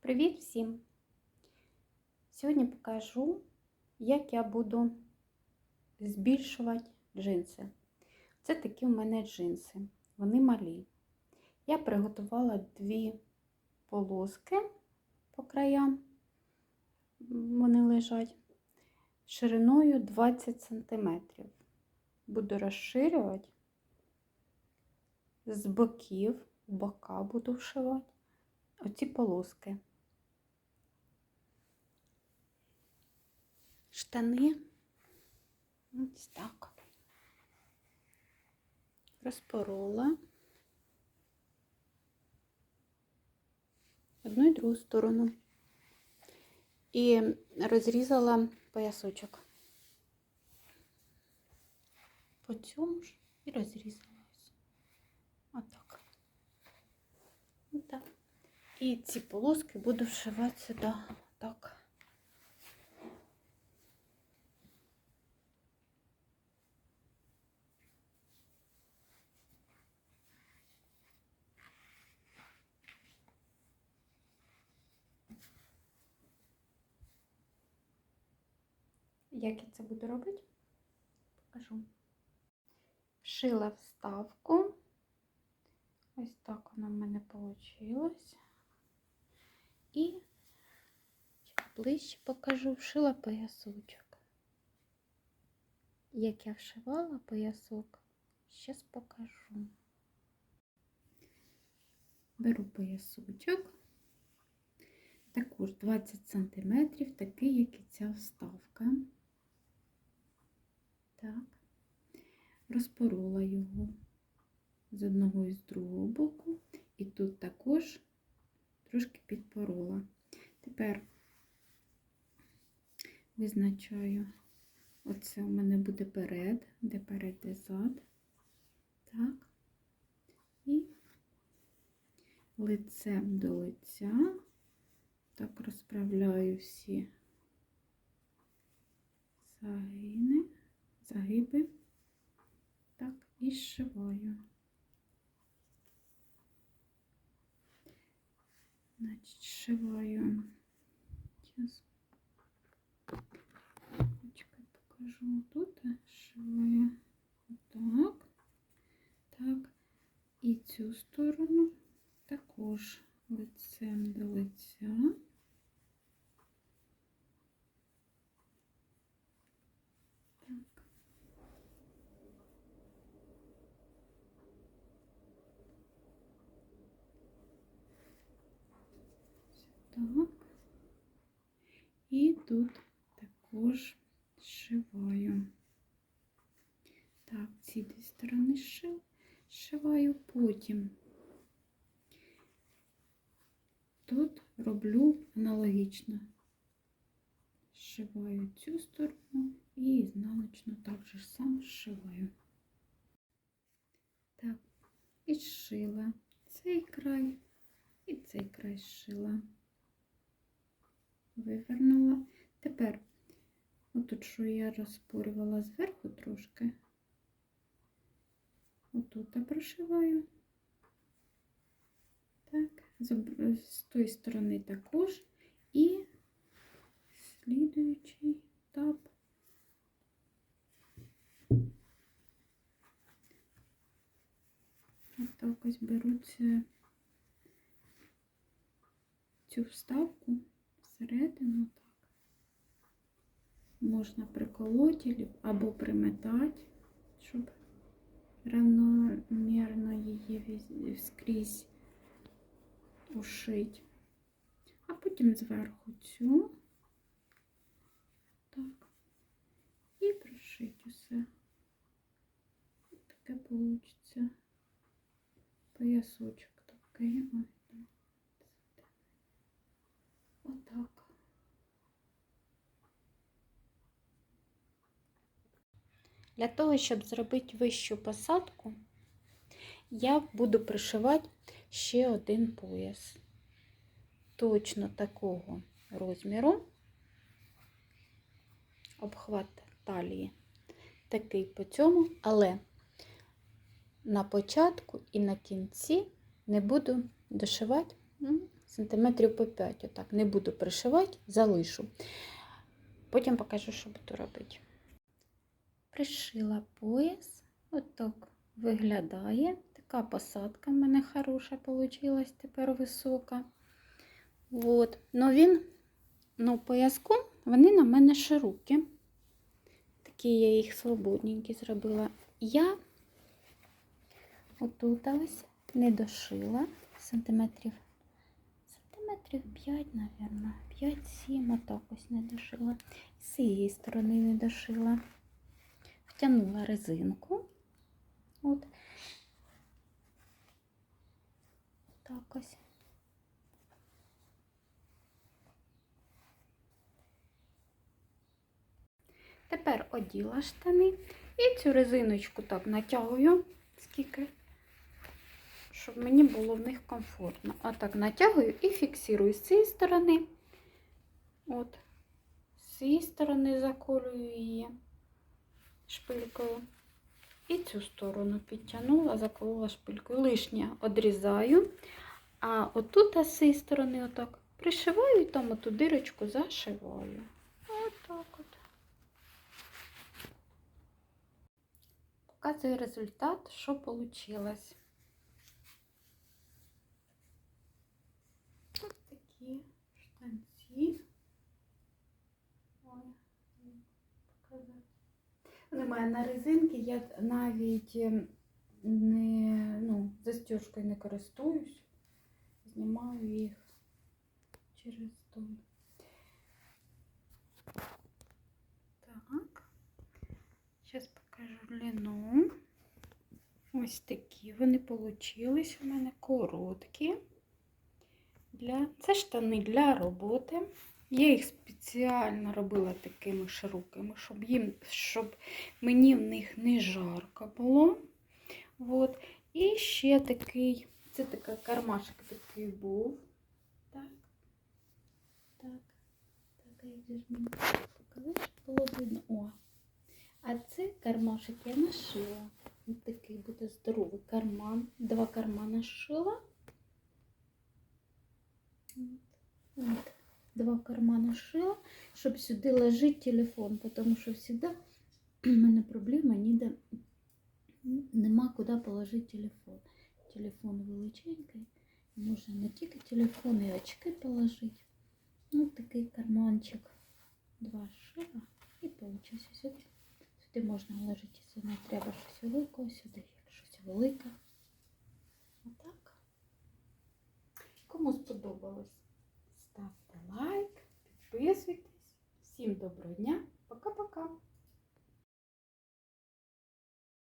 Привіт всім! Сьогодні покажу, як я буду збільшувати джинси. Це такі у мене джинси, вони малі. Я приготувала дві полоски по краям, вони лежать шириною 20 см. Буду розширювати з боків, бока буду вшивати оці полоски. Штани ось так. Розпорола одну і другу сторону і розрізала поясочок. По цьому ж і розрізала ось. Отак. Отак. І ці полоски буду вшивати сюди так. Як я це буду робити? Покажу. Вшила вставку. Ось так воно в мене вийшло. І ближче покажу, вшила поясочок. Як я вшивала поясок, зараз покажу. Беру поясочок, також 20 см, такий, як і ця вставка. Так, розпорола його з одного і з другого боку, і тут також трошки підпорола. Тепер визначаю, оце у мене буде перед, де перед, де зад. Так, і лицем до лиця, так розправляю всі загини, загиби, так, і зшиваю. Значить, сшиваю. Сейчас. Ручкой покажу. Тут сшиваю так. Так. І цю сторону також лицем до лиця. Так. І тут також зшиваю. Так, ці дві сторони зшив, зшиваю потім. Тут роблю аналогічно. Зшиваю цю сторону і ізнаночну так же сам зшиваю. Так, і зшила цей край і цей край зшила вивернула. Тепер, отут, що я розпорювала зверху трошки, отут прошиваю. Так, з, тої сторони також і слідуючий етап. Отак ось беру це, цю вставку всередину так. Можна приколоти або приметати, щоб равномірно її скрізь ушити. А потім зверху цю так і прошити усе. Таке вийде. Поясочок такий. Ой. Отак. Для того, щоб зробити вищу посадку, я буду пришивати ще один пояс. Точно такого розміру, обхват талії, такий по цьому, але на початку і на кінці не буду дошивати сантиметрів по 5. Отак. Не буду пришивати, залишу. Потім покажу, що буду робити. Пришила пояс. Отак виглядає. Така посадка в мене хороша вийшла, тепер висока. От. Ну він, ну, пояску, вони на мене широкі. Такі я їх свободненькі зробила. Я отут ось не дошила сантиметрів. Сантиметрів 5, мабуть. 5-7, отак ось не дошила. З цієї сторони не дошила. Втягнула резинку. От. Так ось. Тепер оділа штани і цю резиночку так натягую, скільки, щоб мені було в них комфортно. А так натягую і фіксую з цієї сторони. От, з цієї сторони заколюю її шпилькою. І цю сторону підтягнула, заколола шпилькою. Лишнє одрізаю. А отут а з цієї сторони отак пришиваю і там оту дирочку зашиваю. Отак от. Показую результат, що вийшло. Ось такі штанці. Ой, показати. Немає на резинки, я навіть ем, не, ну, застіжкою не користуюсь. Знімаю їх через то. Так. Зараз покажу длину. Ось такі вони получились у мене короткі. Для... Це штани для роботи. Я їх спеціально робила такими широкими, щоб, їм, щоб мені в них не жарко було. От. І ще такий, це така кармашок такий був. Так. Так. Так, як же мені показати, щоб було видно. О. А це кармашок я нашила. Такий буде здоровий карман. Два кармана шила. От. От. Два кармана шила, щоб сюди лежить телефон, тому що завжди у мене проблема ніде нема куди положити телефон. Телефон величенький. Можна не тільки телефон, і очки положити. Ну, такий карманчик. Два шила і получився сюди. Сюди можна вложити, якщо не треба щось великого, сюди щось велике. Отак. Кому сподобалось, ставте лайк, підписуйтесь. Всім доброго дня. Пока-пока.